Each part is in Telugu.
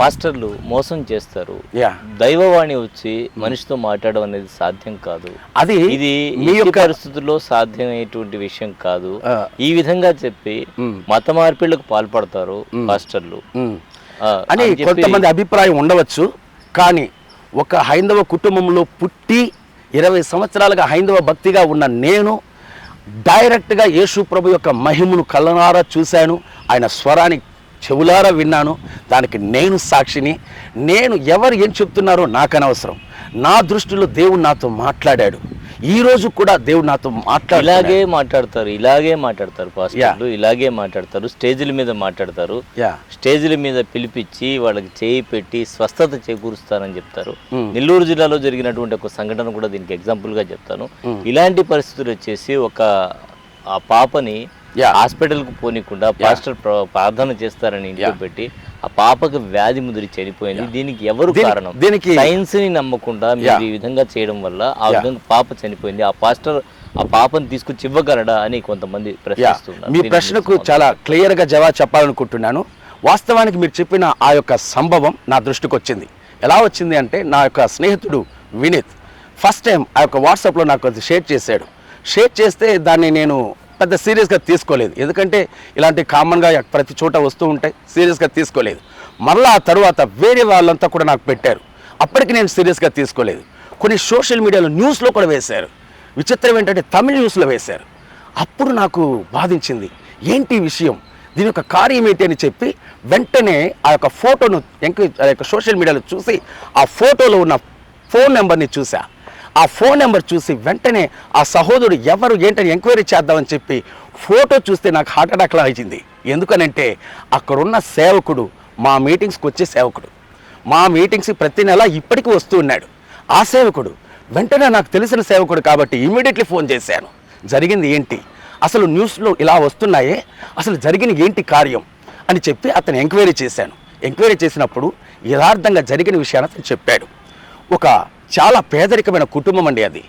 పాస్టర్లు మోసం చేస్తారు. యా దైవవాణి వచ్చి మనిషితో మాట్లాడడం అనేది సాధ్యం కాదు. అది ఇది మీ యొక్క పరిస్థితుల్లో సాధ్యమయ్యేటువంటి విషయం కాదు. ఈ విధంగా చెప్పి మ్, మత మార్పిళ్ళకు పాల్పడతారు పాస్టర్లు. మ్. ఆ, అని కొంతమంది అభిప్రాయం ఉండవచ్చు కానీ ఒక హైందవ కుటుంబంలో పుట్టి ఇరవై సంవత్సరాలుగా హైందవ భక్తిగా ఉన్న నేను డైరెక్ట్గా యేసు ప్రభు యొక్క మహిమను కళ్ళనారా చూశాను. ఆయన స్వరాన్ని చెవులారా విన్నాను. దానికి నేను సాక్షిని. నేను ఎవరు ఏం చెప్తున్నారో నాకు అనవసరం నా దృష్టిలో దేవుడు నాతో మాట్లాడాడు. ఈ రోజు కూడా దేవుడు నాతో మాట్లాడాడు ఇలాగే మాట్లాడతారు ఇలాగే మాట్లాడతారు పాస్టర్లు ఇలాగే మాట్లాడతారు స్టేజ్ల మీద మాట్లాడతారు. యా. స్టేజ్ల మీద పిలిపించి వాళ్ళకి చేయి పెట్టి స్వస్థత చేకూరుస్తానని చెప్తారు. నెల్లూరు జిల్లాలో జరిగినటువంటి ఒక సంఘటన కూడా దీనికి ఎగ్జాంపుల్గా చెప్తాను. ఇలాంటి పరిస్థితులు వచ్చేసి ఒక ఆ పాపని యా. హాస్పిటల్కు పోనీకుండా పాస్టర్ ప్ర- ప్రార్థన చేస్తారని ఇంట్లో పెట్టి ఆ పాపకు వ్యాధి ముదిరి చనిపోయింది. దీనికి ఎవరు కారణం? దీనికి సైన్స్ని నమ్మకుండా మీరు ఈ విధంగా చేయడం వల్ల ఆ విధంగా పాప చనిపోయింది. ఆ పాస్టర్ ఆ పాపని తీసుకొచ్చి ఇవ్వగలడా అని కొంతమంది ప్రశ్నిస్తున్నారు. మీ ప్రశ్నకు చాలా క్లియర్గా జవాబు చెప్పాలనుకుంటున్నాను. వాస్తవానికి మీరు చెప్పిన ఆ యొక్క సంభవం నా దృష్టికి వచ్చింది. ఎలా వచ్చింది అంటే నా యొక్క స్నేహితుడు వినీత్ ఫస్ట్ టైం ఆ యొక్క వాట్సాప్లో నాకు అది షేర్ చేశాడు. షేర్ చేస్తే దాన్ని నేను పెద్ద సీరియస్గా తీసుకోలేదు. ఎందుకంటే ఇలాంటి కామన్గా ప్రతి చోట వస్తూ ఉంటాయి సీరియస్గా తీసుకోలేదు. మరలా ఆ తర్వాత వేరే వాళ్ళంతా కూడా నాకు పెట్టారు. అప్పటికి నేను సీరియస్గా తీసుకోలేదు. కొన్ని సోషల్ మీడియాలో న్యూస్లో కూడా వేశారు. విచిత్రం ఏంటంటే తమిళ న్యూస్లో వేశారు. అప్పుడు నాకు బాధించింది. ఏంటి విషయం? దీని యొక్క కార్యం ఏంటి అని చెప్పి వెంటనే ఆ యొక్క ఫోటోను ఎంక్వై ఆ యొక్క సోషల్ మీడియాలో చూసి ఆ ఫోటోలో ఉన్న ఫోన్ నెంబర్ని చూసా. ఆ ఫోన్ నెంబర్ చూసి వెంటనే ఆ సహోదరుడు ఎవరు ఏంటని ఎంక్వైరీ చేద్దామని చెప్పి ఫోటో చూస్తే నాకు హార్ట్ అటాక్లా అయింది ఎందుకనంటే అక్కడున్న సేవకుడు మా మీటింగ్స్కి వచ్చే సేవకుడు మా మీటింగ్స్ ప్రతి నెల ఇప్పటికీ వస్తూ ఉన్నాడు. ఆ సేవకుడు వెంటనే నాకు తెలిసిన సేవకుడు కాబట్టి ఇమీడియట్లీ ఫోన్ చేశాను. జరిగింది ఏంటి? అసలు న్యూస్లో ఇలా వస్తున్నాయే? అసలు జరిగిన ఏంటి కార్యం? అని చెప్పి అతను ఎంక్వైరీ చేశాను. ఎంక్వైరీ చేసినప్పుడు యథార్థంగా జరిగిన విషయాన్ని అతను చెప్పాడు. ఒక చాలా పేదరికమైన కుటుంబం అండి అది.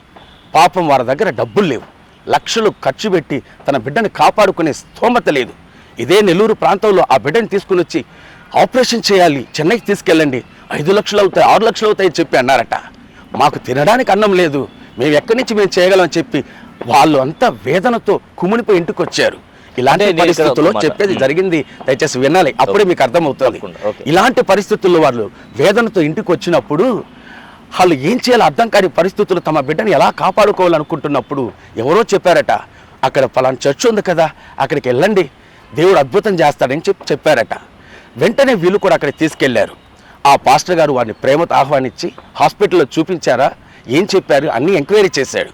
పాపం వారి దగ్గర డబ్బులు లేవు. లక్షలు ఖర్చు పెట్టి తన బిడ్డని కాపాడుకునే స్తోమత లేదు. ఇదే నెల్లూరు ప్రాంతంలో ఆ బిడ్డని తీసుకుని వచ్చి ఆపరేషన్ చేయాలి చెన్నైకి తీసుకెళ్ళండి. ఐదు లక్షలు అవుతాయి ఆరు లక్షలు అవుతాయని చెప్పి అన్నారట. మాకు తినడానికి అన్నం లేదు. మేము ఎక్కడి నుంచి మేము చేయగలం చెప్పి వాళ్ళు అంతా వేదనతో కుమిలిపోయి ఇంటికి వచ్చారు ఇలాంటి పరిస్థితుల్లో చెప్పేది జరిగింది దయచేసి వినాలి. అప్పుడే మీకు అర్థమవుతుంది. ఇలాంటి పరిస్థితుల్లో వాళ్ళు వేదనతో ఇంటికి వచ్చినప్పుడు వాళ్ళు ఏం చేయాలో అర్థం కాని పరిస్థితులు తమ బిడ్డను ఎలా కాపాడుకోవాలనుకుంటున్నప్పుడు ఎవరో చెప్పారట అక్కడ ఫలానా చర్చ్ ఉంది కదా అక్కడికి వెళ్ళండి దేవుడు అద్భుతం చేస్తాడని చెప్పి చెప్పారట. వెంటనే వీళ్ళు కూడా అక్కడికి తీసుకెళ్ళారు. ఆ పాస్టర్ గారు వారిని ప్రేమతో ఆహ్వానించి హాస్పిటల్లో చూపించారా ఏం చెప్పారు అన్నీ ఎంక్వైరీ చేశాడు.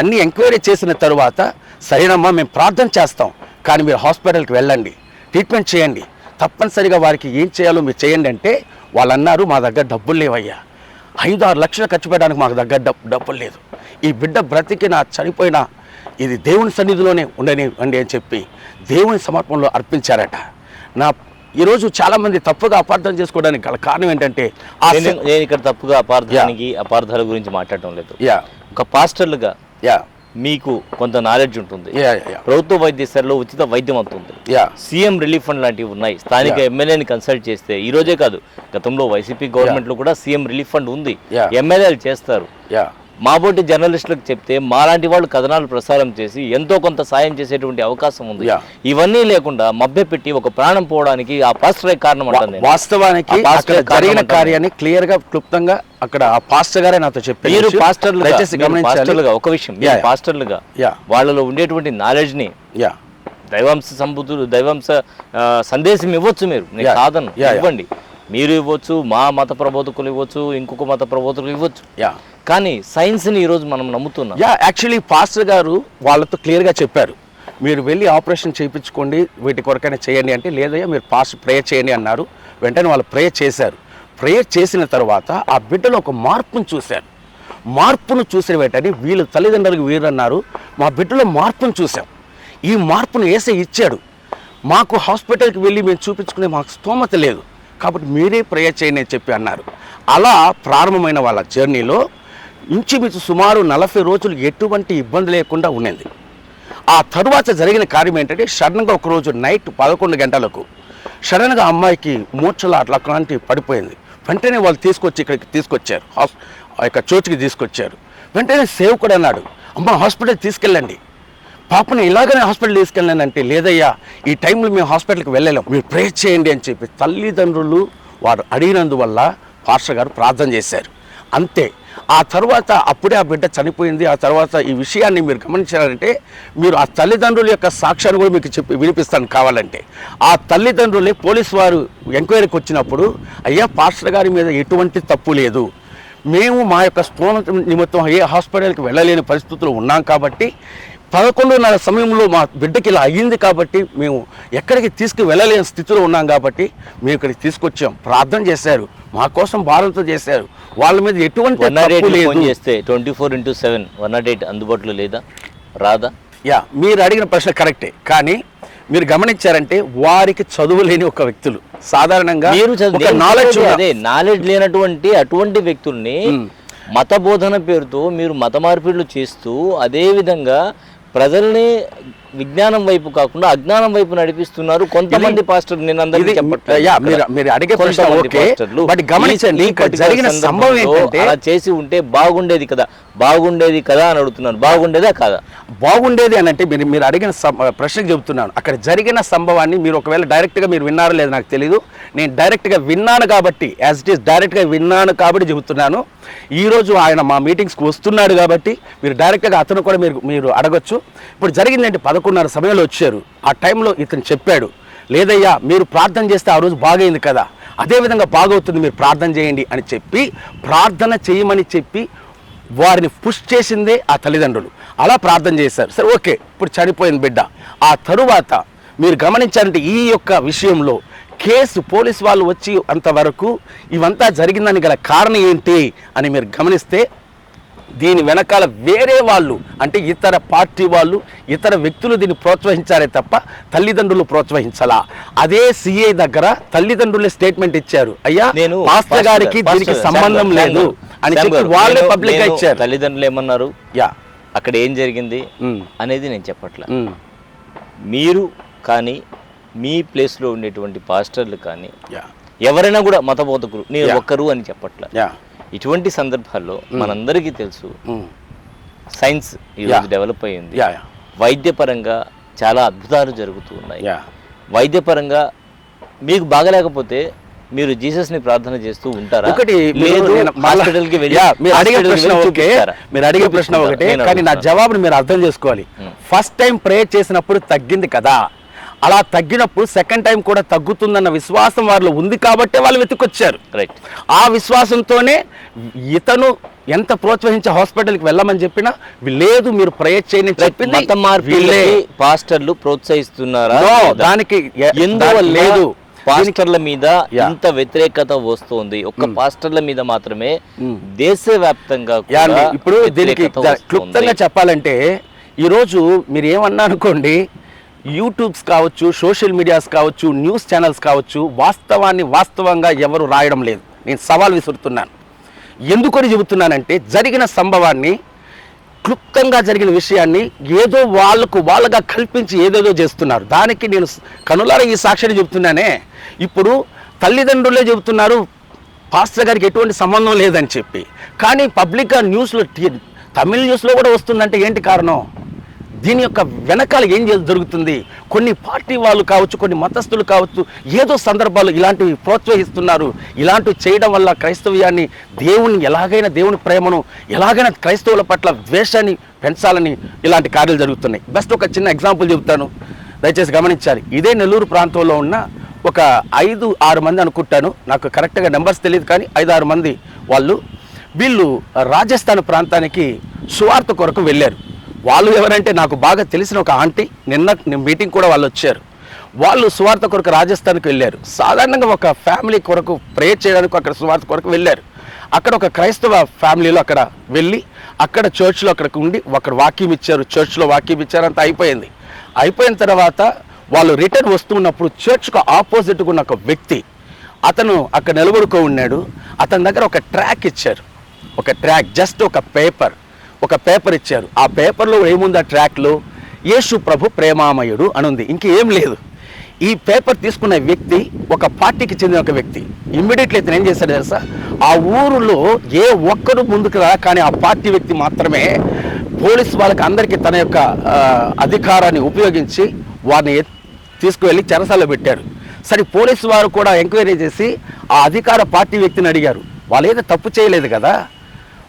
అన్నీ ఎంక్వైరీ చేసిన తరువాత సరేనమ్మా మేము ప్రార్థన చేస్తాం కానీ మీరు హాస్పిటల్కి వెళ్ళండి ట్రీట్మెంట్ చేయండి. తప్పనిసరిగా వారికి ఏం చేయాలో మీరు చేయండి అంటే వాళ్ళు అన్నారు మా దగ్గర డబ్బులు లేవయ్యా ఐదు ఆరు లక్షలు ఖర్చు పెట్టడానికి మాకు దగ్గర డబ్బు డబ్బులు లేదు. ఈ బిడ్డ బ్రతికినా చనిపోయినా ఇది దేవుని సన్నిధిలోనే ఉండని అండి అని చెప్పి దేవుని సమర్పణలో అర్పించారట. నా ఈరోజు చాలామంది తప్పుగా అపార్థం చేసుకోవడానికి గల కారణం ఏంటంటే నేను ఇక్కడ తప్పుగా అపార్థానికి అపార్థాల గురించి మాట్లాడటం లేదు. యా. ఒక పాస్టర్లుగా యా. మీకు కొంత నాలెడ్జ్ ఉంటుంది. ప్రభుత్వ వైద్యశాలలో ఉచిత వైద్యం అవుతుంది యా సీఎం రిలీఫ్ ఫండ్ లాంటివి ఉన్నాయి. స్థానిక ఎమ్మెల్యేని కన్సల్ట్ చేస్తే ఈ రోజే కాదు గతంలో వైసీపీ గవర్నమెంట్లో కూడా సీఎం రిలీఫ్ ఫండ్ ఉంది. ఎమ్మెల్యేలు చేస్తారు. యా మాబోటి జర్నలిస్టులకు చెప్తే మాలాంటి వాళ్ళు కథనాలు ప్రసారం చేసి ఎంతో కొంత సాయం చేసేటువంటి అవకాశం ఉంది. ఇవన్నీ లేకుండా మభ్యపెట్టి ఒక ప్రాణం పోవడానికి ఆ పాస్టరే కారణం నేను. వాస్తవానికి జరిగిన కార్యాన్ని క్లియర్గా క్లుప్తంగా అక్కడ ఆ పాస్టర్ గారే నాతో చెప్పారు మీరు పాస్టర్లుగా ఒక విషయం. పాస్టర్లుగా వాళ్ళలో ఉండేటువంటి నాలెడ్జ్ని యా దైవాంశ సంబుద్ధులు దైవాంశ సందేశం ఇవ్వచ్చు మీరు. కాదను. ఇవ్వండి మీరు ఇవ్వచ్చు మా మత ప్రబోధకులు ఇవ్వచ్చు ఇంకొక మత ప్రబోధకులు ఇవ్వచ్చు. యా కానీ సైన్స్ని ఈరోజు మనం నమ్ముతున్నాం. యా యాక్చువల్లీ పాస్టర్ గారు వాళ్ళతో క్లియర్గా చెప్పారు. మీరు వెళ్ళి ఆపరేషన్ చేయించుకోండి వీటి కొరకైనా చేయండి అంటే లేదయ్యా మీరు పాస్ట్ ప్రేయర్ చేయండి అన్నారు. వెంటనే వాళ్ళు ప్రేయర్ చేశారు. ప్రేయర్ చేసిన తర్వాత ఆ బిడ్డలో ఒక మార్పును చూశారు. మార్పును చూసిన వెంటనే వీళ్ళు తల్లిదండ్రులకు వీరన్నారు మా బిడ్డలో మార్పును చూసాం ఈ మార్పును ఏసే ఇచ్చాడు. మాకు హాస్పిటల్కి వెళ్ళి మేము చూపించుకునే మాకు స్తోమత లేదు. కాబట్టి మీరే ప్రేయర్ చేయండి అని చెప్పి అన్నారు. అలా ప్రారంభమైన వాళ్ళ జర్నీలో ఇంచుమించు సుమారు నలభై రోజులు ఎటువంటి ఇబ్బంది లేకుండా ఉండింది. ఆ తరువాత జరిగిన కార్యం ఏంటంటే సడన్గా ఒకరోజు నైట్ పదకొండు గంటలకు సడన్గా అమ్మాయికి మూర్ఛలో అట్లా పడిపోయింది. వెంటనే వాళ్ళు తీసుకొచ్చి ఇక్కడికి తీసుకొచ్చారు. హాస్ ఆ యొక్క చోటుకి తీసుకొచ్చారు. వెంటనే సేవకుడు అన్నాడు అమ్మ హాస్పిటల్ తీసుకెళ్ళండి. పాపని ఇలాగనే హాస్పిటల్ తీసుకెళ్ళానంటే లేదయ్యా ఈ టైంలో మేము హాస్పిటల్కి వెళ్ళలేం. మీరు ప్రేర్ చేయండి అని చెప్పి తల్లిదండ్రులు వారు అడిగినందువల్ల పాస్టర్ గారు ప్రార్థన చేశారు. అంతే. ఆ తర్వాత అప్పుడే ఆ బిడ్డ చనిపోయింది. ఆ తర్వాత ఈ విషయాన్ని మీరు గమనించారంటే మీరు ఆ తల్లిదండ్రుల యొక్క సాక్ష్యాన్ని కూడా మీకు చెప్పి వినిపిస్తాను కావాలంటే. ఆ తల్లిదండ్రులే పోలీసు వారు ఎంక్వైరీకి వచ్చినప్పుడు అయ్యా పాస్టర్ గారి మీద ఎటువంటి తప్పు లేదు. మేము మా యొక్క స్థూల నిమిత్తం ఏ హాస్పిటల్కి వెళ్ళలేని పరిస్థితులు ఉన్నాం కాబట్టి పదకొండున్నర సమయంలో మా బిడ్డకి ఇలా అయ్యింది కాబట్టి మేము ఎక్కడికి తీసుకు వెళ్ళలేని స్థితిలో ఉన్నాం కాబట్టి మేము ఇక్కడికి తీసుకొచ్చాం. ప్రార్థన చేశారు. మా కోసం భారంతో చేశారు. వాళ్ళ మీద ఎటువంటి ఫోన్ చేస్తే twenty four into seven one not eight అందుబాటులో లేదా? రాదా? యా మీరు అడిగిన ప్రశ్న కరెక్టే. కానీ మీరు గమనించారంటే వారికి చదువు లేని ఒక వ్యక్తులు. సాధారణంగా మీరు నాలెడ్జ్ అదే నాలెడ్జ్ లేనటువంటి అటువంటి వ్యక్తుల్ని మత బోధన పేరుతో మీరు మత మార్పిడులు చేస్తూ అదే విధంగా ప్రజల్ని విజ్ఞానం వైపు కాకుండా అజ్ఞానం వైపు నడిపిస్తున్నారు కొంతమంది పాస్టర్ నేను అందరికీ చెప్పట్లేదు. మీరు- అడిగే ఓకే. బట్ గమనించండి, జరిగిన సంభవం ఏంటంటే- అలా చేసి ఉంటే బాగుండేది కదా బాగుండేది కదా అని అడుగుతున్నాను బాగుండేదా కాదా బాగుండేది అని అంటే మీరు మీరు అడిగిన సం- ప్రశ్నకు చెబుతున్నాను. అక్కడ జరిగిన సంభవాన్ని మీరు ఒకవేళ డైరెక్ట్గా మీరు విన్నారో లేదో నాకు తెలియదు నేను డైరెక్ట్గా విన్నాను కాబట్టి యాజ్ ఇట్ ఈస్ డైరెక్ట్గా విన్నాను కాబట్టి చెబుతున్నాను. ఈరోజు ఆయన మా మీటింగ్స్కి వస్తున్నాడు కాబట్టి మీరు డైరెక్ట్గా అతను కూడా మీరు మీరు అడగొచ్చు. ఇప్పుడు జరిగిందంటే పదకొండున్నర సమయంలో వచ్చారు. ఆ టైంలో ఇతను చెప్పాడు లేదయ్యా మీరు ప్రార్థన చేస్తే ఆ రోజు బాగైంది కదా. అదేవిధంగా బాగవుతుంది మీరు ప్రార్థన చేయండి అని చెప్పి ప్రార్థన చేయమని చెప్పి వారిని పుష్ చేసిందే ఆ తల్లిదండ్రులు. అలా ప్రార్థన చేశారు. సరే ఓకే ఇప్పుడు చనిపోయింది బిడ్డ. ఆ తరువాత మీరు గమనించారంటే ఈ యొక్క విషయంలో కేసు పోలీస్ వాళ్ళు వచ్చి అంతవరకు ఇవంతా జరిగిందని గల కారణం ఏంటి అని మీరు గమనిస్తే దీని వెనకాల వేరే వాళ్ళు అంటే ఇతర పార్టీ వాళ్ళు ఇతర వ్యక్తులు దీన్ని ప్రోత్సహించారే తప్ప తల్లిదండ్రులు ప్రోత్సహించాలా. అదే సిఐ దగ్గర తల్లిదండ్రులే స్టేట్మెంట్ ఇచ్చారు. అయ్యా నేను పాస్టర్ గారికి దీనికి సంబంధం లేదు అని చెప్పి వాళ్ళే పబ్లిక్గా ఇచ్చారు. తల్లిదండ్రులు ఏమన్నారు? యా. అక్కడ ఏం జరిగింది అనేది నేను చెప్పట్లా. మీరు కానీ మీ ప్లేస్లో ఉండేటువంటి పాస్టర్లు కానీ యా. ఎవరైనా కూడా మత బోధకులు నేను. ఒక్కరు అని చెప్పట్లా. యా. ఇటువంటి సందర్భాల్లో మనందరికీ తెలుసు సైన్స్ ఈరోజు. డెవలప్ యా. వైద్యపరంగా చాలా అద్భుతాలు జరుగుతూ ఉన్నాయి. యా. వైద్యపరంగా మీకు బాగలేకపోతే మీరు జీసస్ని ప్రార్థన చేస్తూ ఉంటారా? ఒకటి మీరు అడిగే ప్రశ్న ఓకే చూపిస్తారా? మీరు అడిగే ప్రశ్న? ఒకటే కానీ నా. జవాబుని మీరు అర్థం చేసుకోవాలి. ఫస్ట్ టైం ప్రే చేసినప్పుడు తగ్గింది కదా. అలా తగ్గినప్పుడు సెకండ్ టైం కూడా తగ్గుతుందన్న విశ్వాసం వారిలో ఉంది కాబట్టే వాళ్ళు వెతుకొచ్చారు రైట్ ఆ విశ్వాసంతోనే ఇతను ఎంత ప్రోత్సహించి హాస్పిటల్కి వెళ్ళమని చెప్పినా లేదు మీరు ప్రయత్ చేయని చెప్పింది పాస్టర్లు ప్రోత్సహిస్తున్నారా? దానికి ఎందువల్ల లేదు పాస్టర్ల మీద. ఇంత వ్యతిరేకత వస్తుంది ఒక్క పాస్టర్ల మీద మాత్రమే మ్. దేశవ్యాప్తంగా ఇప్పుడు దీనికి. క్లుప్తంగా చెప్పాలంటే ఈరోజు మీరు ఏమన్నా అనుకోండి యూట్యూబ్స్ కావచ్చు సోషల్ మీడియాస్ కావచ్చు న్యూస్ ఛానల్స్ కావచ్చు వాస్తవాన్ని వాస్తవంగా ఎవరు రాయడం లేదు. నేను సవాల్ విసురుతున్నాను. ఎందుకని చెబుతున్నానంటే జరిగిన సంభవాన్ని క్లుప్తంగా జరిగిన విషయాన్ని ఏదో వాళ్ళకు వాళ్ళగా కల్పించి ఏదేదో చేస్తున్నారు. దానికి నేను కనులార ఈ సాక్షిని చెబుతున్నానే? ఇప్పుడు తల్లిదండ్రులే చెబుతున్నారు పాస్టర్ గారికి ఎటువంటి సంబంధం లేదని చెప్పి. కానీ పబ్లిక్గా న్యూస్లో టీ- తమిళ న్యూస్లో కూడా వస్తుందంటే ఏంటి కారణం? దీని యొక్క వెనకాల ఏం జరుగుతుంది? కొన్ని పార్టీ వాళ్ళు కావచ్చు కొన్ని మతస్థులు కావచ్చు ఏదో సందర్భాలు ఇలాంటివి ప్రోత్సహిస్తున్నారు. ఇలాంటివి చేయడం వల్ల క్రైస్తవ్యాన్ని దేవుని ఎలాగైనా దేవుని ప్రేమను ఎలాగైనా క్రైస్తవుల పట్ల ద్వేషాన్ని పెంచాలని ఇలాంటి కార్యాలు జరుగుతున్నాయి. బెస్ట్ ఒక చిన్న ఎగ్జాంపుల్ చెబుతాను. దయచేసి గమనించాలి. ఇదే నెల్లూరు ప్రాంతంలో ఉన్న ఒక ఐదు ఆరు మంది అనుకుంటాను. నాకు కరెక్ట్గా నెంబర్స్ తెలియదు కానీ ఐదు ఆరు మంది వాళ్ళు వీళ్ళు రాజస్థాన్ ప్రాంతానికి సువార్త కొరకు వెళ్ళారు. వాళ్ళు ఎవరంటే నాకు బాగా తెలిసిన ఒక ఆంటీ నిన్న మీటింగ్ కూడా వాళ్ళు వచ్చారు. వాళ్ళు సువార్త కొరకు రాజస్థాన్కి వెళ్ళారు. సాధారణంగా ఒక ఫ్యామిలీ కొరకు ప్రే చేయడానికి అక్కడ సువార్త కొరకు వెళ్ళారు. అక్కడ ఒక క్రైస్తవ ఫ్యామిలీలో అక్కడ వెళ్ళి అక్కడ చర్చ్లో అక్కడికి ఉండి అక్కడ వాక్యం ఇచ్చారు. చర్చ్లో వాక్యం ఇచ్చారు అంతా అయిపోయింది. అయిపోయిన తర్వాత వాళ్ళు రిటర్న్ వస్తున్నప్పుడు చర్చ్కు ఆపోజిట్గా ఉన్న ఒక వ్యక్తి అతను అక్కడ నిలబడుకో ఉన్నాడు. అతని దగ్గర ఒక ట్రాక్ ఇచ్చారు. ఒక ట్రాక్ జస్ట్ ఒక పేపర్ ఒక పేపర్ ఇచ్చారు. ఆ పేపర్లో ఏముంది ఆ ట్రాక్లో? యేసు ప్రభు ప్రేమామయుడు అని ఉంది ఇంకేం లేదు. ఈ పేపర్ తీసుకున్న వ్యక్తి ఒక పార్టీకి చెందిన ఒక వ్యక్తి. ఇమ్మీడియట్లీ ఇతను ఏం చేశాడు తెలుసా? ఆ ఊరిలో ఏ ఒక్కరు ముందుకు రా కానీ ఆ పార్టీ వ్యక్తి మాత్రమే పోలీస్ వాళ్ళకి అందరికీ తన యొక్క అధికారాన్ని ఉపయోగించి వారిని తీసుకువెళ్ళి చెరసాల్లో పెట్టారు సరే పోలీసు వారు కూడా ఎంక్వైరీ చేసి ఆ అధికార పార్టీ వ్యక్తిని అడిగారు. వాళ్ళు ఏదో తప్పు చేయలేదు కదా?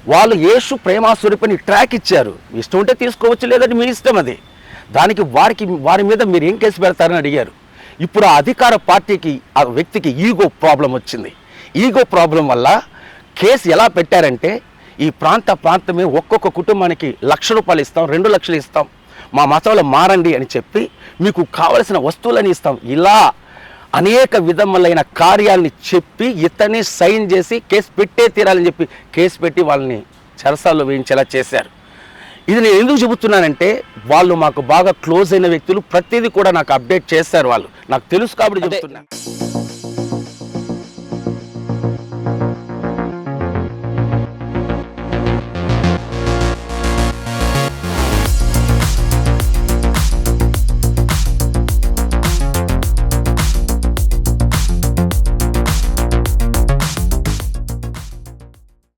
వాళ్ళు యేసు ప్రేమాస్వరూపిని ట్రాక్ ఇచ్చారు. ఇష్టం ఉంటే తీసుకోవచ్చు లేదంటే మీ ఇష్టం అది. దానికి వారికి వారి మీద మీరు ఏం కేసు పెడతారని అడిగారు. ఇప్పుడు ఆ అధికార పార్టీకి ఆ వ్యక్తికి ఈగో ప్రాబ్లం వచ్చింది. ఈగో ప్రాబ్లం వల్ల కేసు ఎలా పెట్టారంటే ఈ ప్రాంత ప్రాంతమే ఒక్కొక్క కుటుంబానికి లక్ష రూపాయలు ఇస్తాం రెండు లక్షలు ఇస్తాం. మా మతంలో మారండి అని చెప్పి మీకు కావలసిన వస్తువులని ఇస్తాం. ఇలా అనేక విధములైన కార్యాలని చెప్పి ఇతన్ని సైన్ చేసి కేసు పెట్టే తీరాలని చెప్పి కేసు పెట్టి వాళ్ళని చెరసాల్లో వేయించేలా చేశారు. ఇది నేను ఎందుకు చెబుతున్నానంటే వాళ్ళు మాకు బాగా క్లోజ్ అయిన వ్యక్తులు ప్రతిదీ కూడా నాకు అప్డేట్ చేస్తారు వాళ్ళు. నాకు తెలుసు కాబట్టి చెబుతున్నాను